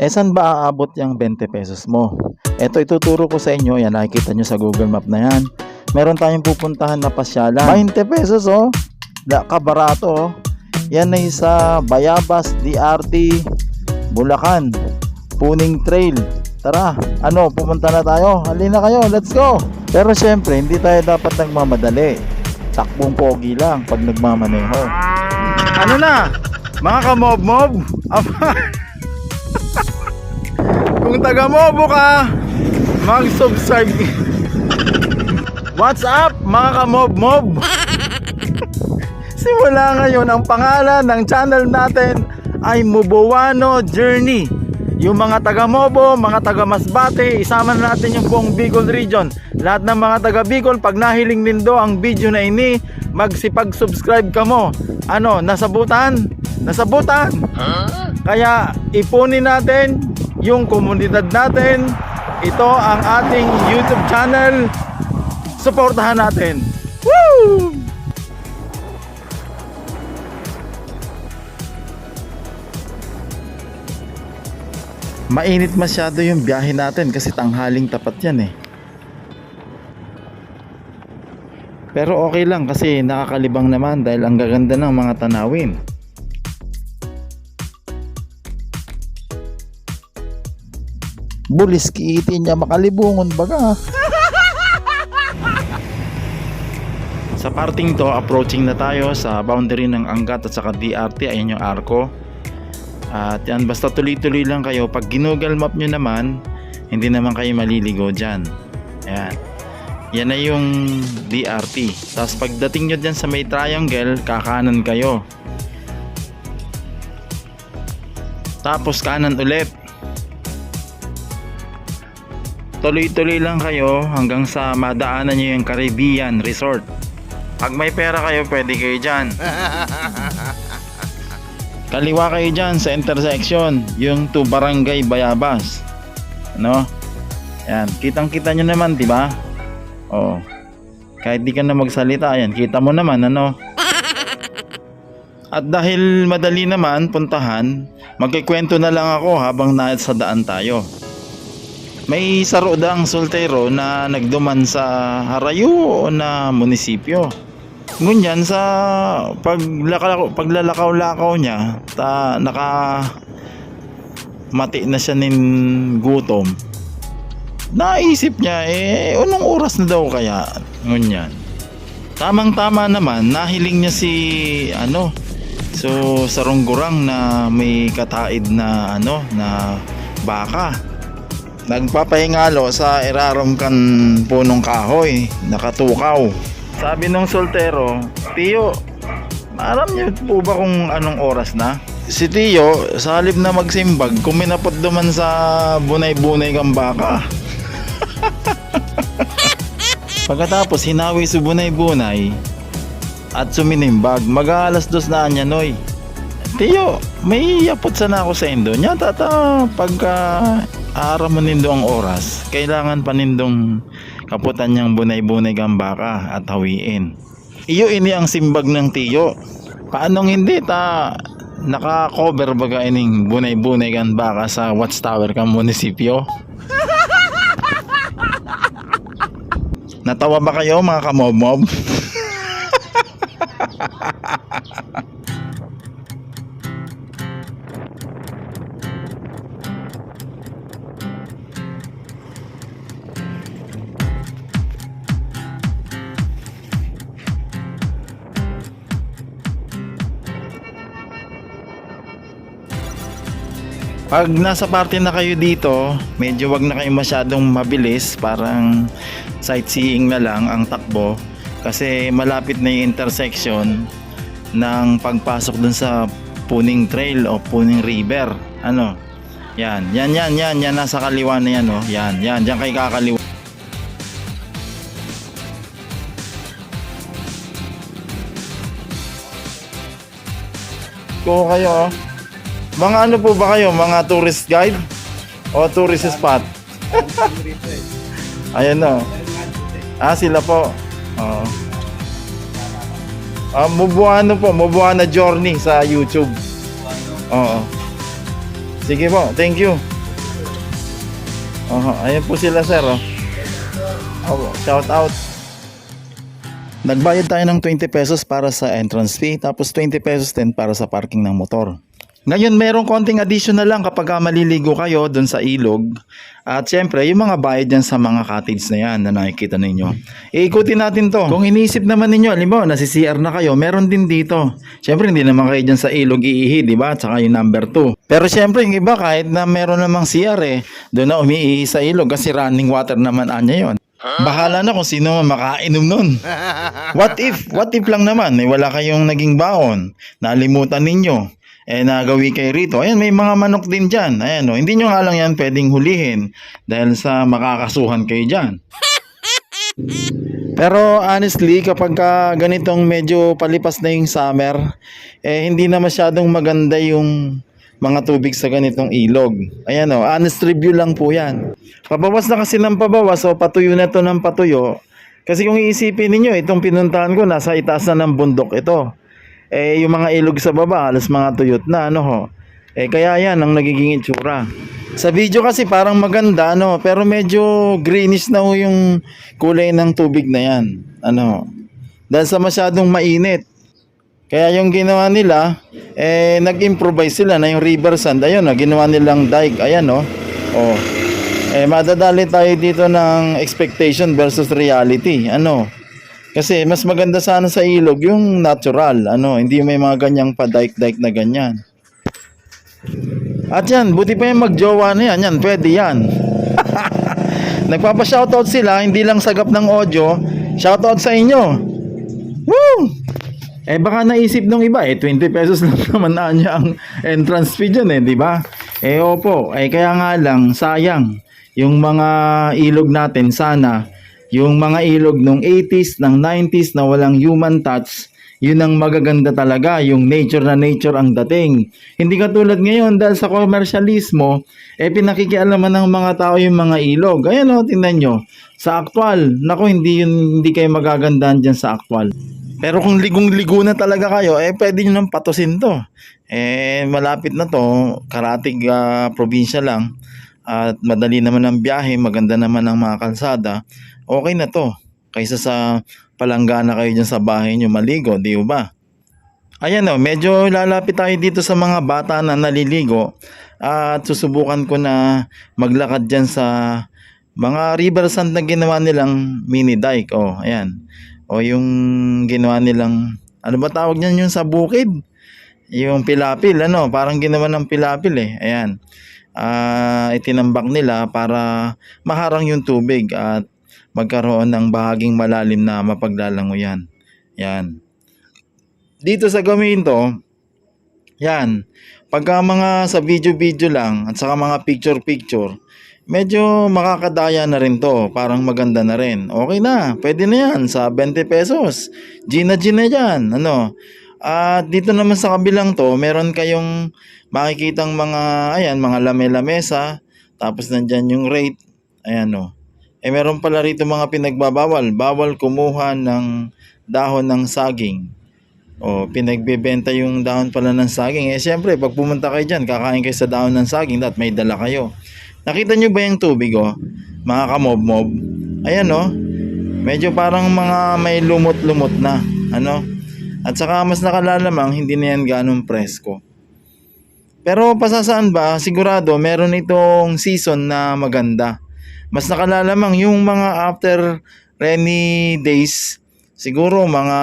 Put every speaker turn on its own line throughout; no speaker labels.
Eh saan ba aabot yung 20 pesos mo? Ito ituturo ko sa inyo, yan nakikita nyo sa Google Map na yan. Meron tayong pupuntahan na pasyalan. 20 pesos oh. Da, kabarato oh. Yan ay sa Bayabas, DRT, Bulacan, Puning Trail. Tara, ano, pupunta na tayo. Halina kayo, let's go. Pero syempre, hindi tayo dapat nagmamadali. Takbong pogi lang pag nagmamaneho. Ano na? Mga kamob-mob? Kung taga-mobo ka, mag-subscribe. What's up mga kamob-mob? Simula ngayon, ang pangalan ng channel natin ay Mubuano Journey. Yung mga taga Mobo, mga taga Masbate, isama na natin yung buong Bicol region. Lahat ng mga taga Bicol, pag nahiling nindo ang video na ini, magsipag-subscribe ka mo. Ano, nasabutan? Nasabutan? Kaya ipunin natin yung komunidad natin. Ito ang ating YouTube channel. Suportahan natin. Woo! Mainit masyado yung biyahe natin kasi tanghaling tapat yan eh. Pero okay lang kasi nakakalibang naman dahil ang gaganda ng mga tanawin. Bulis kiitin niya makalibungon baga. sa parting to, approaching na tayo sa boundary ng Angat at saka DRT. Ayan yung arko. At yan, basta tuloy-tuloy lang kayo. Pag ginugal map nyo naman, hindi naman kayo maliligo dyan. Ayan. Yan na yung DRT. Tapos pagdating nyo dyan sa may triangle, kakanan kayo. Tapos kanan ulit. Tuloy-tuloy lang kayo hanggang sa madaanan nyo yung Caribbean Resort. Pag may pera kayo, pwede kayo dyan. Kaliwa kayo dyan sa intersection, yung to Barangay Bayabas. Ano? Yan, kitang-kita nyo naman, di ba? Oh. Kahit di ka na magsalita, yan, kita mo naman, ano? At dahil madali naman puntahan, magkikwento na lang ako habang nasa daan tayo. May sarodang soltero na nagduman sa Harayo na munisipyo. Ngunyan sa paglakaw, paglalakaw-lakaw niya, ta, naka mati na siya nin gutom. Naisip niya, eh, unong oras na daw kaya? Ngunyan. Tamang-tama naman, nahiling niya si, ano, so, sarunggurang na may kataid na, ano, na baka. Nagpapahingalo sa irarom kan punong kahoy, nakatukaw. Sabi nung soltero, Tiyo, alam niyo po ba kung anong oras na? Si Tiyo, sa halip na magsimbag, kuminapot duman sa bunay-bunay kang baka. Pagkatapos hinawi sa bunay-bunay at suminimbag, mag-aalas dos na anya noy. Tiyo, may yapot sana ako sa indo. Nya tata pagka araw mo nindo ang oras, kailangan pa nindong kaputan niyang bunay-bunay kang baka at hawiin. Iyo ini ang simbag ng tiyo. Paanong hindi ta naka-cover baga ining bunay-bunay kang baka sa watchtower kang munisipyo? Natawa ba kayo mga kamob-mob? Pag nasa party na kayo dito, medyo wag na kayo masyadong mabilis, parang sightseeing na lang ang takbo kasi malapit na yung intersection ng pagpasok dun sa Puning Trail o Puning River. Ano? Yan, yan, yan, yan, yan nasa kaliwa na yan, oh. Yan, yan, diyan kayo kakaliwa. Ko kayo, oh. Mga ano po ba kayo? Mga tourist guide? O tourist spot? Ayan na. Ah, sila po. Oo. Ah, Mubuano po. Mubuana Journey sa YouTube. Oo. Sige po, thank you. Oh, ayan po sila sir. Oh, shout out. Nagbayad tayo ng 20 pesos para sa entrance fee tapos 20 pesos din para sa parking ng motor. Ngayon, merong konting additional lang kapag maliligo kayo doon sa ilog. At syempre, yung mga bayad dyan sa mga cottage na yan na nakikita ninyo. Iikutin natin to. Kung iniisip naman ninyo, alam nasi CR na kayo, meron din dito. Syempre, hindi naman kayo dyan sa ilog iihi, di ba? Tsaka yung number 2. Pero syempre, yung iba kahit na meron namang CR eh, doon na umiihi sa ilog kasi running water naman anya yon. Bahala na kung sino man makainom nun. What if? What if lang naman? Eh, wala kayong naging baon. Nalimutan ninyo. Eh, nagawi kayo rito. Ayan, may mga manok din dyan. Ayan, oh. Hindi nyo nga lang yan pwedeng hulihin dahil sa makakasuhan kayo dyan. Pero honestly, kapag ka ganitong medyo palipas na yung summer, eh hindi na masyadong maganda yung mga tubig sa ganitong ilog. Ayan o, honest review lang po yan. Pabawas na kasi ng pabawas, so patuyo na to ng patuyo. Kasi kung iisipin ninyo, itong pinuntahan ko, nasa itaas na ng bundok ito. Eh, yung mga ilog sa baba, halos mga tuyot na, ano ho. Eh, kaya yan ang nagiging itsura. Sa video kasi parang maganda, ano, pero medyo greenish na ho yung kulay ng tubig na yan. Ano, dahil sa masyadong mainit. Kaya yung ginawa nila, eh, nag-improvise sila na yung river sand. Ayun, oh, ginawa nilang dike. Ayan, oh. Oh. Eh, madadali tayo dito ng expectation versus reality. Ano? Kasi mas maganda sana sa ilog yung natural. Ano? Hindi may mga ganyang pa-dike-dike na ganyan. At yan, buti pa yung magjowa na yan. Yan, pwede yan. Nagpapa-shoutout sila, hindi lang sagap ng audio. Shoutout sa inyo. Woo! Eh baka naisip nung iba eh 20 pesos lang naman na ang entrance fee dyan eh, di ba? Eh opo, eh kaya nga lang sayang yung mga ilog natin sana yung mga ilog nung 80s, ng 90s na walang human touch, yun ang magaganda talaga, yung nature na nature ang dating. Hindi katulad ngayon dahil sa komersyalismo, eh pinakikialaman ng mga tao yung mga ilog. Ayan o, tingnan nyo. Sa actual, naku, hindi, yun, hindi kayo magagandaan dyan sa actual. Pero kung ligong-ligo na talaga kayo, eh pwede nyo nang patusin to. Eh malapit na to, karatig ah, probinsya lang. At madali naman ang biyahe, maganda naman ang mga kalsada. Okay na to. Kaysa sa palanggana kayo dyan sa bahay nyo maligo, di ba? Ayan o, medyo lalapit tayo dito sa mga bata na naliligo. At susubukan ko na maglakad dyan sa mga river sand na ginawa nilang mini dike. O, ayan o yung ginawa nilang ano ba tawag niyan yung sa bukid yung pilapil ano parang ginawa ng pilapil eh ayan Ah, itinambak nila para maharang yung tubig at magkaroon ng bahaging malalim na mapaglalangoyan yan dito sa Gaminto yan pagka mga sa video-video lang at saka mga picture-picture medyo makakadaya na rin to. Parang maganda na rin. Okay na, pwede na yan sa 20 pesos. Gina Gina yan. Ano? At dito naman sa kabilang to, meron kayong makikitang mga, ayan, mga lame-lamesa. Tapos nandyan yung rate. Ayan o. Eh meron pala rito mga pinagbabawal. Bawal kumuha ng dahon ng saging. O, pinagbebenta yung dahon pala ng saging. Eh, syempre, pag pumunta kayo dyan, kakain kayo sa dahon ng saging, at may dala kayo. Nakita nyo ba yung tubig oh? Mga kamob-mob. Ayan oh. Medyo parang mga may lumot-lumot na. Ano? At saka mas nakalalamang hindi na yan ganong presko. Pero pasasaan ba, sigurado meron itong season na maganda. Mas nakalalamang yung mga after rainy days, siguro mga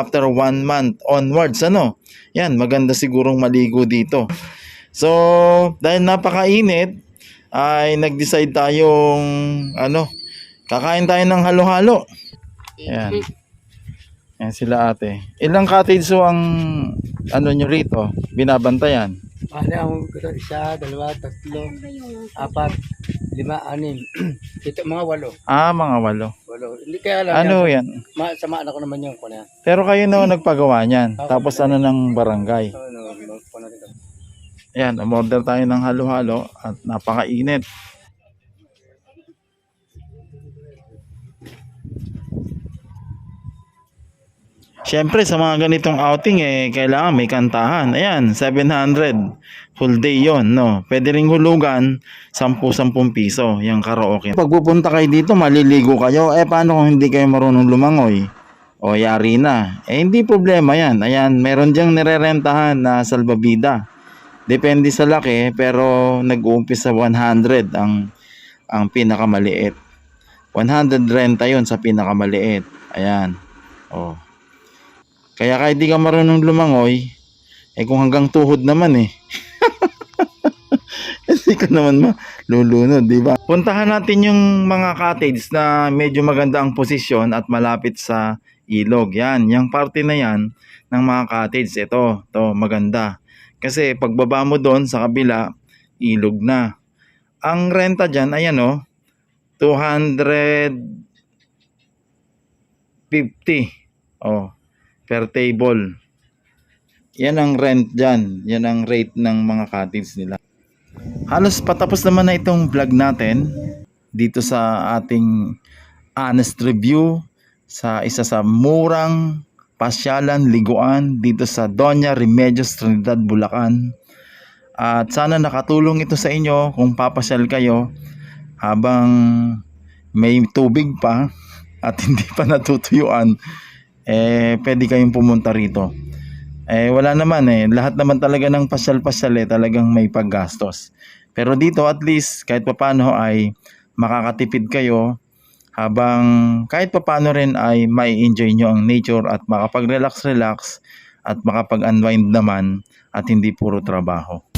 after one month onwards, ano? Yan, maganda sigurong maligo dito. So, dahil napakainit, ay nag-decide tayong ano, kakain tayo ng halo-halo. Ayan. Ayan sila ate. Ilang cottage so ang ano nyo rito? Binabantayan?
Ano ang gusto? Isa, dalawa, tatlo, apat, lima, anim. Ito, mga walo.
Ah, mga walo.
Walo. Hindi kaya lang.
Ano yan.
Ma, sama na ko naman yung kuna.
Pero kayo na nagpagawa niyan. Tapos ano ng barangay.
Ano, ano, kuna dito.
Ayan, umorder tayo ng halo-halo at napakainit. Siyempre sa mga ganitong outing eh kailangan may kantahan. Ayan, 700 full day yon no. Pwede ring hulugan 10-10 piso yung karaoke. Pag pupunta kayo dito, maliligo kayo. Eh paano kung hindi kayo marunong lumangoy? O yari na. Eh hindi problema yan. Ayan, meron diyang nirerentahan na salbabida. Depende sa laki pero nag-uumpisa sa 100 ang ang pinakamaliit. 100 renta yon sa pinakamaliit. Ayan. Oh. Kaya kahit di ka marunong lumangoy, eh kung hanggang tuhod naman eh. Hindi ka naman malulunod, di ba? Puntahan natin yung mga cottage na medyo maganda ang posisyon at malapit sa ilog. Yan, yung parte na yan ng mga cottage. Ito, to maganda. Kasi pagbaba mo doon sa kabila, ilog na. Ang renta dyan, ayan o, 250 oh, per table. Yan ang rent dyan. Yan ang rate ng mga cottage nila. Halos patapos naman na itong vlog natin dito sa ating honest review sa isa sa murang pasyalan, liguan dito sa Doña Remedios Trinidad, Bulacan. At sana nakatulong ito sa inyo kung papasyal kayo habang may tubig pa at hindi pa natutuyuan, eh pwede kayong pumunta rito. Eh wala naman eh, lahat naman talaga ng pasyal-pasyal eh talagang may paggastos. Pero dito at least kahit papano ay makakatipid kayo habang kahit papano rin ay may enjoy nyo ang nature at makapag-relax-relax at makapag-unwind naman at hindi puro trabaho.